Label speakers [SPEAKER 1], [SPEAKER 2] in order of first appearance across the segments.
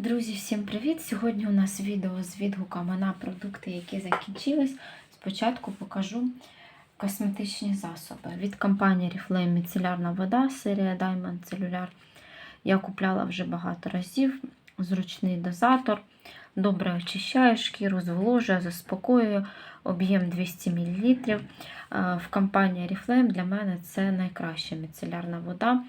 [SPEAKER 1] Друзі, всім привіт! Сьогодні у нас відео з відгуками на продукти, які закінчились. Спочатку покажу косметичні засоби. Від компанії Oriflame міцелярна вода, серія Diamond Cellular. Я купляла вже багато разів. Зручний дозатор, добре очищає шкіру, зволожує, заспокоює, об'єм 200 мл. В компанії Oriflame для мене це найкраща міцелярна вода.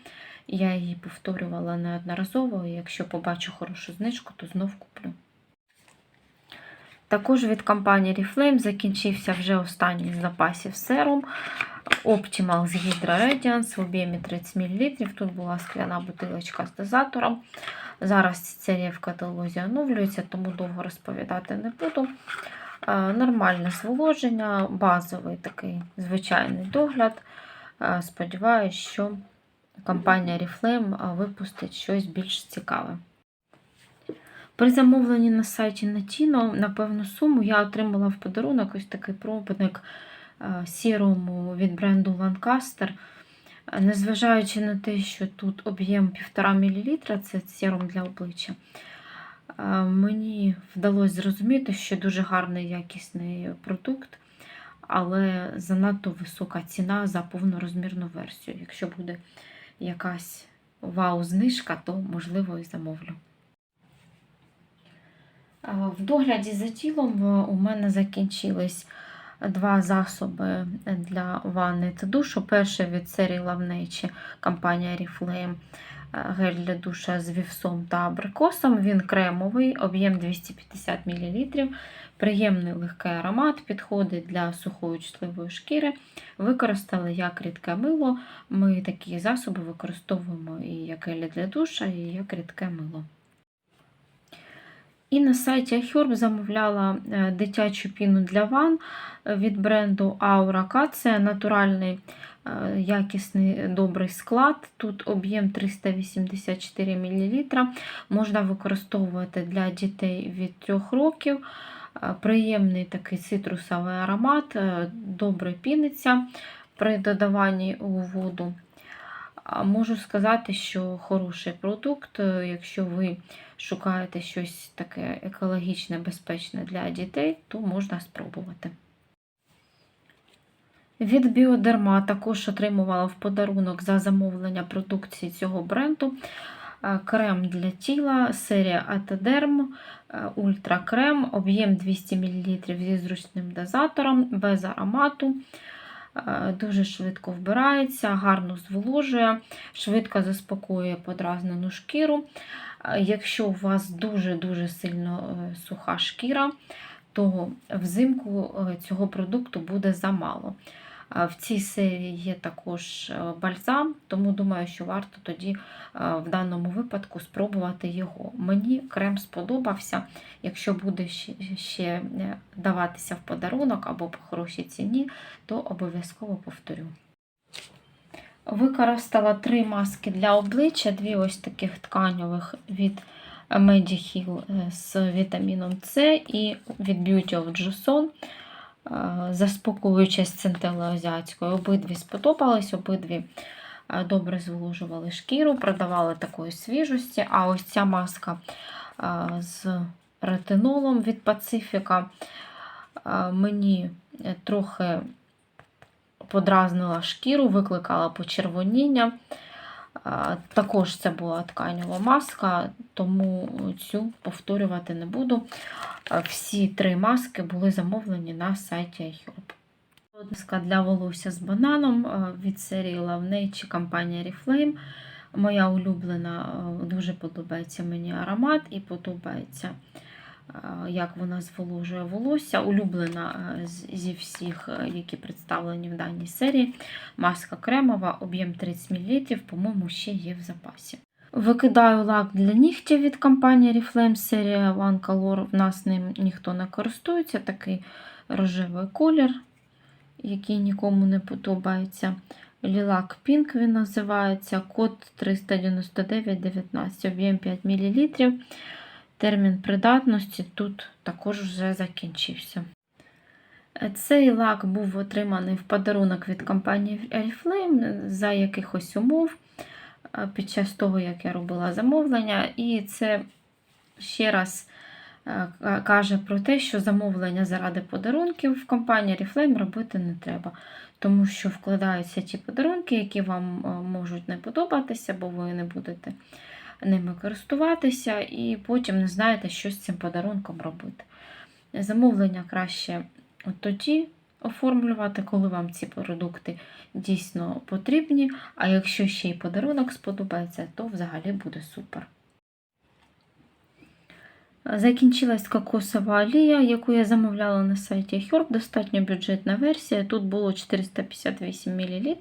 [SPEAKER 1] Я її повторювала неодноразово, і якщо побачу хорошу знижку, то знов куплю. Також від компанії Oriflame закінчився вже останній з запасів серум Optimal з Hydra Radiance в об'ємі 30 мл. Тут була скляна бутилочка з дозатором. Зараз серія в каталозі оновлюється, тому довго розповідати не буду. Нормальне зволоження, базовий такий звичайний догляд. Сподіваюсь, що компанія Oriflame випустить щось більш цікаве. При замовленні на сайті Natino на певну суму я отримала в подарунок ось такий пробник сірому від бренду Lancaster. Незважаючи на те, що тут об'єм 1,5 мл, це серум для обличчя, мені вдалося зрозуміти, що дуже гарний якісний продукт, але занадто висока ціна за повнорозмірну версію. Якщо буде якась вау-знижка, то, можливо, і замовлю. В догляді за тілом у мене закінчились два засоби для ванни та душу. Перший від серії Лавнечі компанія Oriflame гель для душа з вівсом та абрикосом. Він кремовий, об'єм 250 мл. Приємний легкий аромат, підходить для сухої чутливої шкіри. Використали як рідке мило. Ми такі засоби використовуємо і як гелі для душа, і як рідке мило. І на сайті iHerb замовляла дитячу піну для ван від бренду Aura Cat. Це натуральний якісний добрий склад. Тут об'єм 384 мл. Можна використовувати для дітей від 3 років. Приємний такий цитрусовий аромат, добре піниться при додаванні у воду. Можу сказати, що хороший продукт, якщо ви шукаєте щось таке екологічне, безпечне для дітей, то можна спробувати. Від Біодерма також отримувала в подарунок за замовлення продукції цього бренду крем для тіла, серія Атедерм, Ультра Крем, об'єм 200 мл зі зручним дозатором, без аромату. Дуже швидко вбирається, гарно зволожує, швидко заспокоює подразнену шкіру. Якщо у вас дуже-дуже сильно суха шкіра, то взимку цього продукту буде замало. В цій серії є також бальзам, тому думаю, що варто тоді в даному випадку спробувати його. Мені крем сподобався. Якщо буде ще даватися в подарунок або по хорошій ціні, то обов'язково повторю. Використала три маски для обличчя, дві ось таких тканьових від Mediheal з вітаміном С і від Beauty of Joseon заспокоюючи з центелеозіатською. Обидві сподобались, обидві добре зволожували шкіру, продавали такої свіжості. А ось ця маска з ретинолом від Пацифіка мені трохи подразнила шкіру, викликала почервоніння. Також це була тканева маска, тому цю повторювати не буду. Всі три маски були замовлені на сайті iHerb. Маска для волосся з бананом від серії Love Nature компанія Oriflame. Моя улюблена, дуже подобається мені аромат і подобається, як вона зволожує волосся. Улюблена зі всіх, які представлені в даній серії. Маска кремова, об'єм 30 мл, по-моєму, ще є в запасі. Викидаю лак для нігтів від компанії Oriflame серія One Color. В нас ним ніхто не користується, такий рожевий колір, який нікому не подобається. Лілак Pink він називається код 399,19, об'єм 5 мл. Термін придатності тут також вже закінчився. Цей лак був отриманий в подарунок від компанії Oriflame за якихось умов під час того, як я робила замовлення, і це ще раз е, каже про те, що замовлення заради подарунків в компанії Oriflame робити не треба, тому що вкладаються ті подарунки, які вам е, можуть не подобатися, бо ви не будете ними користуватися, і потім не знаєте, що з цим подарунком робити. Замовлення краще тоді оформлювати, коли вам ці продукти дійсно потрібні. А якщо ще й подарунок сподобається, то взагалі буде супер. Закінчилась кокосова олія, яку я замовляла на сайті Herb. Достатньо бюджетна версія. Тут було 458 мл.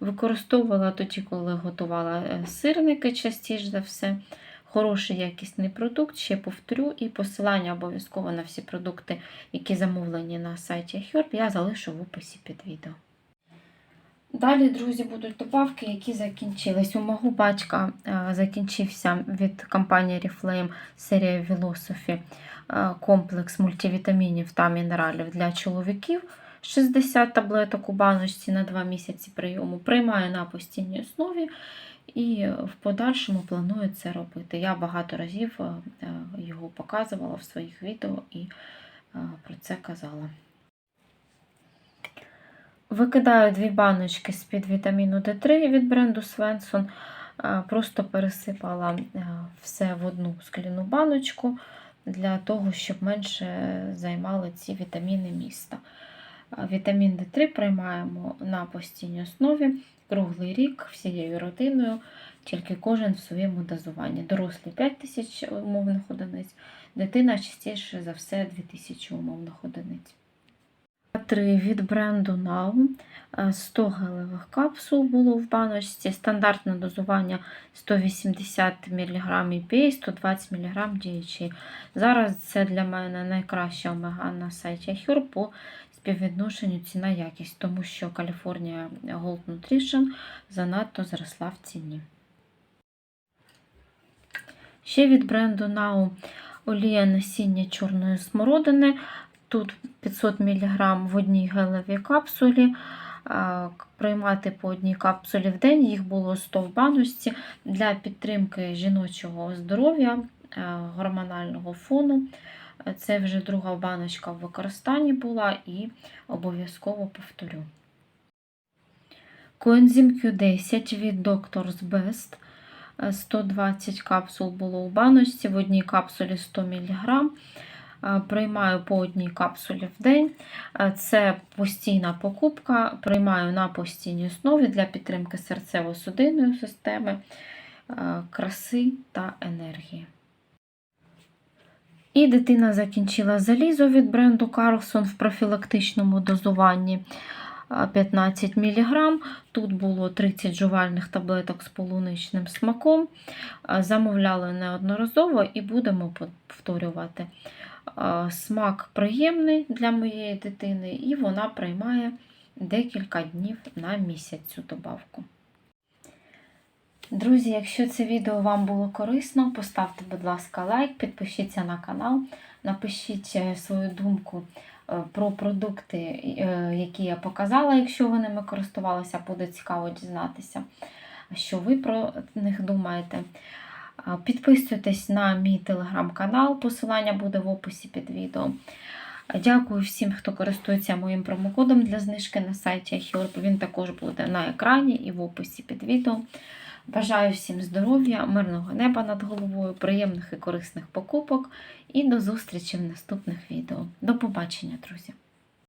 [SPEAKER 1] Використовувала тоді, коли готувала е, сирники частіше за все. Хороший якісний продукт, ще повторю, і посилання обов'язково на всі продукти, які замовлені на сайті Herb, я залишу в описі під відео. Далі, друзі, будуть добавки, які закінчились. У мого батька е, закінчився від компанії Reflame серія Philosophy е, комплекс мультивітамінів та мінералів для чоловіків. 60 таблеток у баночці на 2 місяці прийому. Приймаю на постійній основі і в подальшому планую це робити. Я багато разів е, його показувала в своїх відео і про це казала. Викидаю дві баночки з-під вітаміну D3 від бренду. Е, Просто пересипала е, все в одну скляну баночку для того, щоб менше займали ці вітаміни міста. Е, Вітамін D3 приймаємо на постійній основі круглий рік всією родиною, тільки кожен в своєму дозуванні. Дорослі 5 тисяч умовних одиниць, дитина частіше за все 2000 умовних одиниць. 3 від бренду Now. Е, 100 гелевих капсул було в баночці. Стандартне дозування 180 мг EPA, 120 мг DHA. Зараз це для мене найкраща омега на сайті Ahure по співвідношенню ціна-якість, тому що California Gold Nutrition занадто зросла в ціні. Ще від бренду Now олія насіння чорної смородини. Тут 500 мг в одній гелевій капсулі. Приймати по одній капсулі в день, їх було 100 в баночці для підтримки жіночого здоров'я, е, гормонального фону. Е, Це вже друга баночка в використанні була і обов'язково повторю. Коензим Q10 від Doctor's Best. Е, 120 капсул було у баночці, в одній капсулі 100 мг. Е, Приймаю по одній капсулі в день. Е, Це постійна покупка. Приймаю на постійній основі для підтримки серцево-судинної системи, е, краси та енергії. І дитина закінчила залізо від бренду Carlson в профілактичному дозуванні 15 мг. Тут було 30 жувальних таблеток з полуничним смаком. Замовляли неодноразово і будемо повторювати. Смак приємний для моєї дитини, і вона приймає декілька днів на місяць цю добавку. Друзі, якщо це відео вам було корисно, поставте, будь ласка, лайк, підпишіться на канал, напишіть е, свою думку про продукти, е, які я показала, якщо ви ними користувалися, буде цікаво дізнатися, що ви про них думаєте. Підписуйтесь на мій телеграм-канал, посилання буде в описі під відео. Дякую всім, хто користується моїм промокодом для знижки на сайті Ahiorp. Він також буде на екрані і в описі під відео. Бажаю всім здоров'я, мирного неба над головою, приємних і корисних покупок і до зустрічі в наступних відео. До побачення, друзі!